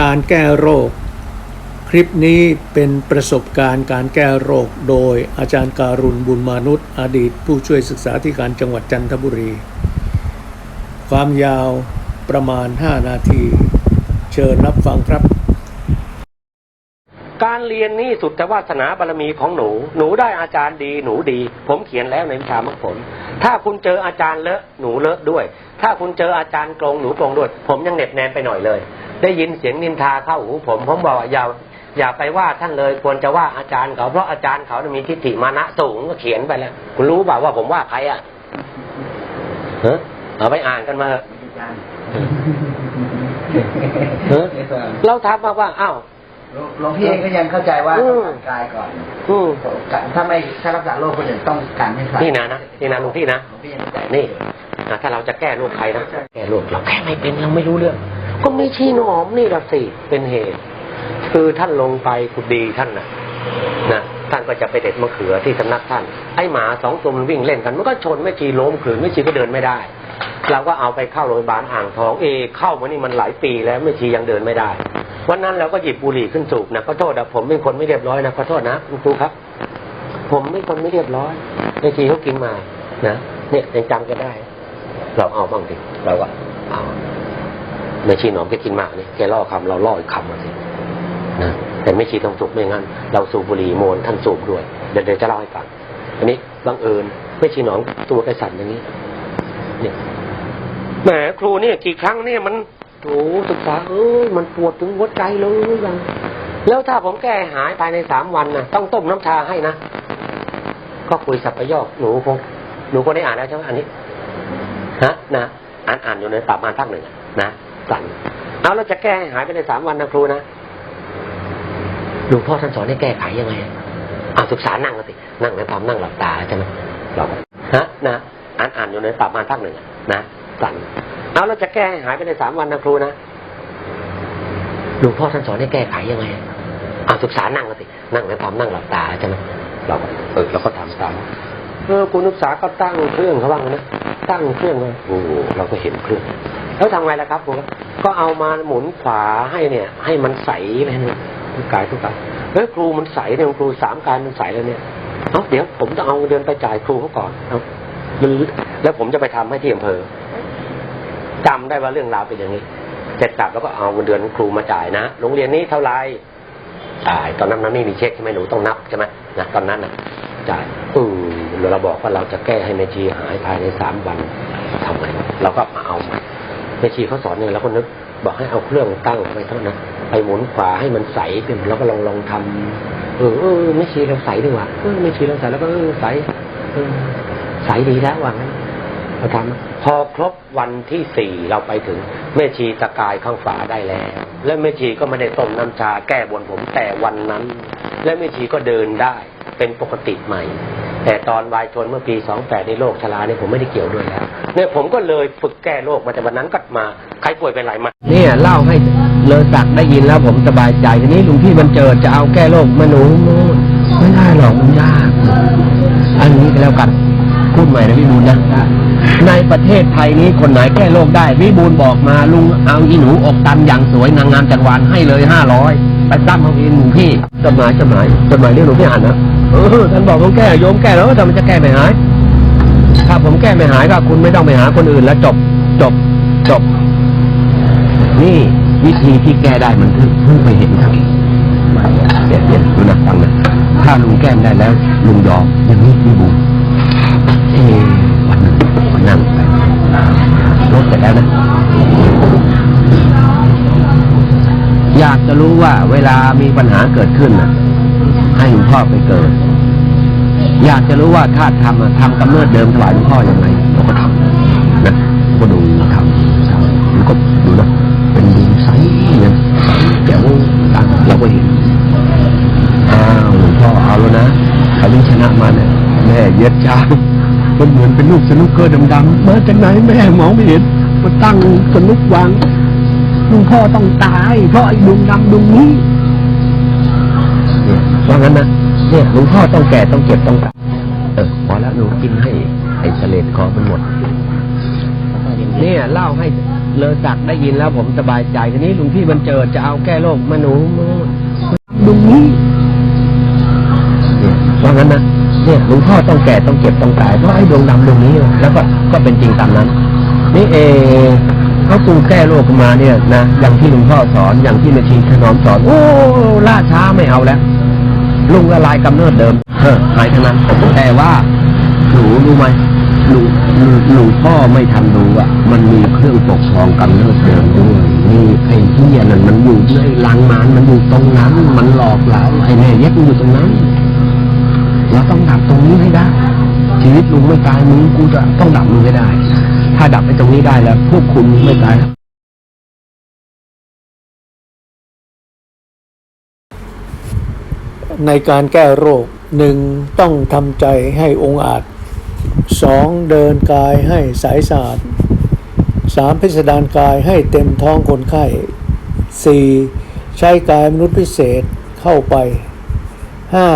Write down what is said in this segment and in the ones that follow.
การแก้โรค คลิปนี้เป็นประสบการณ์การแก้โรค โดยอาจารย์การุณบุญมานุษย์ อดีตผู้ช่วยศึกษาธิการจังหวัดจันทบุรี ความยาวประมาณ 5 นาที เชิญรับฟังครับ การเรียนนี่สุดแต่วาสนาบารมีของหนู หนูได้อาจารย์ดีหนูดี ผมเขียนแล้วในวิชามรรคผล ถ้าคุณเจออาจารย์เลอะหนูเลอะด้วย ถ้าคุณเจออาจารย์กลงหนูกลงด้วย ผมยังเหน็บแนมไปหน่อยเลย ได้ยินเสียงนินทาเข้าหูผมผมบอกว่าอย่าอย่าไปว่าท่านเลยควรจะว่าอาจารย์เขาเพราะอาจารย์เขาเนี่ยมีทิฏฐิมานะสูงก็เขียนไปแล้วคุณรู้เปล่าว่าผมว่าใครอะเฮ้เอาไปอ่านกันมาเถอะเฮ้เราทักมาว่าอ้าวหลวงพี่เองก็ยังเข้าใจว่าอืต้องมการกายก่อนอืมถ้าไม่ถ้ารักษาโรคคนอื่นต้องการให้ใครนี่นะนะนี่นะหลวงพี่นะหลวงพี่ยังเข้าใจนี่นะถ้าเราจะแก้โรคใครนะแก้โรคเราแก้ไม่เป็นเราไม่รู้เรื่อง ก็ไม่ชีหนอมนี่ละสิเป็นเหตุ คือท่านลงไปกุดีท่านนะนะท่านก็จะไปเด็ดมะเขือที่สำนักท่าน ไอหมาสองตัวมันวิ่งเล่นกันมันก็ชนแม่ชีล้มขืนแม่ชีก็เดินไม่ได้ เราก็เอาไปเข้าโรงพยาบาลอ่างทองเอเข้ามานี่มันหลายปีแล้วแม่ชียังเดินไม่ได้วันนั้นเราก็หยิบบุหรี่ขึ้นสูบนะขอโทษนะผมเป็นคนไม่เรียบร้อยนะขอโทษนะคุณครูครับ ผมเป็นคนไม่เรียบร้อยแม่ชีเขากินมานะเนี่ยยังจำกันได้ เราเอาบ้างดิเราก็เอา แม่ชีหนอมแกกินมากนี่แกล่อคำเราล่ออีกคำมาสินะแต่แม่ชีต้องสูบไม่งั้น เราสูบบุหรี่โมนท่านสูบด้วย เดี๋ยวจะเล่าให้ฟังอันนี้บังเอิญแม่ชีหนอมตัวแกสั่นอย่างนี้เนี่ยแหมครูเนี่ยกี่ครั้งเนี่ยมันโอ้ศึกษาเอ้ยมันปวดถึงหัวใจเลยยังแล้วถ้าผมแก้หายภายในสามวันนะต้องต้มน้ำชาให้นะก็คุยสับประโยคหนูคงหนูก็ได้อ่านแล้วใช่ไหมอันนี้ฮะนะอ่านอ่านอยู่ในปรับมาทักหนึ่งนะ สั่นเอาเราจะแก้ให้หายไปในสามวันนะครูนะหลวงพ่อท่านสอนให้แก้ไขยังไงเอาศึกษานั่งกันสินั่งในความนั่งหลับตาใช่ไหมเราก็ฮะนะอ่านอ่านอยู่ในปรับมาทักหนึ่งนะสั่นเอาเราจะแก้ให้หายไปในสามวันนะครูนะหลวงพ่อท่านสอนให้แก้ไขยังไงเอาศึกษานั่งกันสินั่งในความนั่งหลับตาใช่ไหมเราก็เออเราก็ทำตามเออคุณศึกษาก็ตั้งเครื่องเขาบ้างนะตั้งเครื่องเลยโอ้เราก็เห็นเครื่อง แล้วทำไงล่ะครับผมก็เอามาหมุนขวาให้เนี่ย ให้มันใสไปเนี่ยทุกกายทุกกายเฮ้ยครูมันใสเนี่ยครูสามกายมันใสแล้วเนี่ยเอ้าเดี๋ยวผมจะเอาเงินเดือนไปจ่ายครูเขาก่อนเอ้าแล้วผมจะไปทำให้ที่อำเภอจำได้ว่าเรื่องราวเป็นอย่างนี้เสร็จสับแล้วก็เอาเงินเดือนครูมาจ่ายนะโรงเรียนนี้เท่าไหรจ่ายตอนนั้นมันไม่มีเช็คใช่ไหมหนูต้องนับใช่ไหมนะตอนนั้นนะจ่ายอือเราบอกว่าเราจะแก้ให้แม่ชีหายภายในสามวันทำไงเราก็มาเอามา แม่ชีเขาสอนเนี่ยเราก็นึกบอกให้เอาเครื่องตั้งไปเท่านั้นไปหมุนขวาให้มันใสเป็นเราก็ลองลองทำเออเออไม่ชีเราใสดีกว่าเออไม่ชีเราใสแล้วก็เออใสเออใสดีแล้วว่างั้นเราทำพอครบวันที่สี่เราไปถึงแม่ชีตะกายข้างฝาได้แล้ว และแม่ชีก็ไม่ได้ต้มน้ำชาแก้บนผมแต่วันนั้น และแม่ชีก็เดินได้เป็นปกติใหม่ แต่ตอนวายชนเมื่อปี28ในโรคชราเนี่ยผมไม่ได้เกี่ยวด้วยแล้วเนี่ยผมก็เลยฝึกแก้โรคมาแต่วันนั้นก็มาใครป่วยเป็นไรมาเนี่ยเล่าให้เลอศักได้ยินแล้วผมสบายใจทีนี้ลุงพี่มันเจอจะเอาแก้โรคมาหนูไม่ได้หรอกมันยาก อันนี้ก็แล้วกันพูดใหม่นะพี่บูลนะ ในประเทศไทยนี้คนไหนแก้โรคได้พี่บูลบอกมาลุงเอาอีหนูอกตันอย่างสวยนางงามจักรวาลให้เลยห้าร้อยไปตั้งเอาเองหนูพี่จดหมายจดหมายจดหมายเรียกหนูพี่อ่านนะ เออท่านบอกต้องแก้โยมแก้แล้วแต่มันจะแก้ไม่หาย ถ้าผมแก้ไม่หายก็คุณไม่ต้องไปหาคนอื่นแล้วจบจบจบ นี่วิธีที่แก้ได้มันเพิ่งเพิ่งไปเห็นครับเดี๋ยวเดี๋ยวดูนะฟังนะถ้าลุงแก้ไม่ได้แล้วลุงยอมอย่างนี้พี่บูมเออวันหนึ่งวันนั่งไปรถเสร็จแล้วนะอยากจะรู้ว่าเวลามีปัญหาเกิดขึ้นน่ะ พ่อไปเกิด อยากจะรู้ว่าถ้าทำอะทำกำเนิดเดิมถวายหลวงพ่อยังไงเราก็ทำนะก็ดูทำทำแล้วก็ดูนะเป็นดินใสเนี่ยใสแจ๋วต่างเราก็เห็นอ้าวหลวงพ่อเอาแล้วนะเขาที่ชนะมาเนี่ยแม่เย็ดช้างมันเหมือนเป็นลูกสนุกเกอร์ดำๆมาจากไหนแม่มองไม่เห็นมาตั้งสนุกวางหลวงพ่อต้องตาย เพราะไอ้ดวงดำดวงนี้เนี่ยว่างั้นนะ เนี่ยหลวงพ่อต้องแก่ต้องเจ็บต้องตายเออพอแล้วหนูกินให้ไอ้เสลดคอมันหมด เนี่ยเล่าให้เลอศักดิ์ได้ยินแล้วผมสบายใจทีนี้หลวงพี่บรรเจิดจะเอาแก้โรคมาหนูดุงนี้เนี่ยว่างั้นนะเนี่ยหลวงพ่อต้องแก่ต้องเก็บต้องตายเพราะไอ้ดวงดำดวงนี้ แล้วก็ก็เป็นจริงตามนั้น นี่เองเขาปรุงแก้โรคมาเนี่ยนะอย่างที่หลวงพ่อสอนอย่างที่แม่ชีถนอมสอน โอ้ล่าช้าไม่เอาแล้ว ลุงละลายกำเนิดเดิมเออหายทั้งนั้น แต่ว่าหนูรู้ไหมหนูหนูหลวงพ่อไม่ทันดูอะ มันมีเครื่องปกครองกำเนิดเดิมด้วย นี่ไอ้เหี้ยนั่นมันอยู่ในลังมานมันอยู่ตรงนั้น มันหลอกเราไอ้แม่เย็ดมันอยู่ตรงนั้น เราต้องดับตรงนี้ให้ได้ ชีวิตลุงไม่ตายมึงกูจะต้องดับมึงให้ได้ ถ้าดับไอ้ตรงนี้ได้แล้วพวกคุณไม่ตาย ในการแก้โรคหนึ่งต้องทำใจให้องอาจสองเดินกายให้สายสะอาดสามพิสดารกายให้เต็มท้องคนไข้สี่ใช้กายมนุษย์พิเศษเข้าไปห้า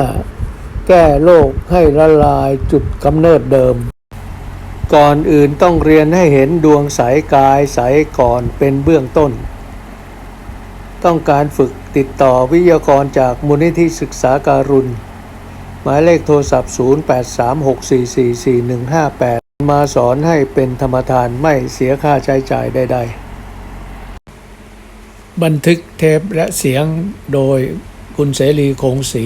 แก้โรคให้ละลายจุดกำเนิดเดิม ก่อนอื่นต้องเรียนให้เห็นดวงใสกายใสก่อนเป็นเบื้องต้น ต้องการฝึกติดต่อวิทยากรจากมูลนิธิศึกษาการุณ หมายเลขโทรศัพท์ 0836444158 มาสอนให้เป็นธรรมทานไม่เสียค่าใช้จ่ายใดๆ บันทึกเทปและเสียงโดยคุณเสรีคงศรี